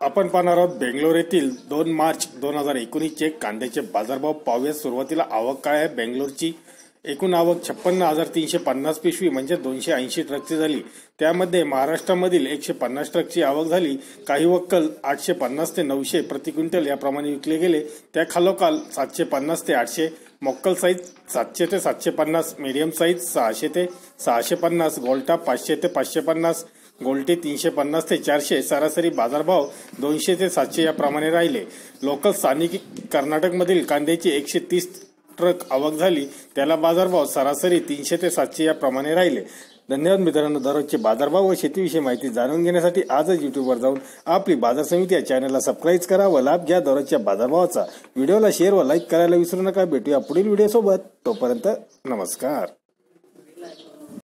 आपण पाहणार आहोत बेंगलोर येथील दोन मार्च दोन हजार एकोणीसचे कांद्याचे बाजारभाव पाहूया. सुरुवातीला आवक काय आहे? बेंगलोरची एकूण आवक छप्पन्न हजार तीनशे पन्नास पिशवी म्हणजे दोनशे ऐंशी ट्रकची झाली. त्यामध्ये महाराष्ट्रामधील एकशे पन्नास ट्रकची आवक झाली. काही वक्कल आठशे पन्नास ते नऊशे प्रति क्विंटल याप्रमाणे विकले गेले. त्या खालोखाल सातशे पन्नास ते आठशे मोक्कल साईज सातशे ते सातशे पन्नास मीडियम साईज सहाशे ते सहाशे पन्नास गोल्टा पाचशे ते पाचशे पन्नास गोल्टी तीनशे पन्नास ते चारशे सरासरी बाजारभाव दोनशे ते सातशे याप्रमाणे राहिले. लोकल स्थानिक कर्नाटकमधील कांद्याची एकशे तीस ट्रक आवक झाली. त्याला बाजारभाव सरासरी तीनशे ते सातशे याप्रमाणे राहिले. धन्यवाद मित्रांनो दररोजचे बाजारभाव व शेतीविषयी माहिती जाणून घेण्यासाठी आजच युट्यूबवर जाऊन आपली बाजार समिती या चॅनलला सबस्क्राईब करा व लाभ घ्या दररोजच्या बाजारभावाचा. व्हिडिओला शेअर व लाईक करायला विसरू नका. भेटूया पुढील व्हिडिओसोबत तोपर्यंत नमस्कार.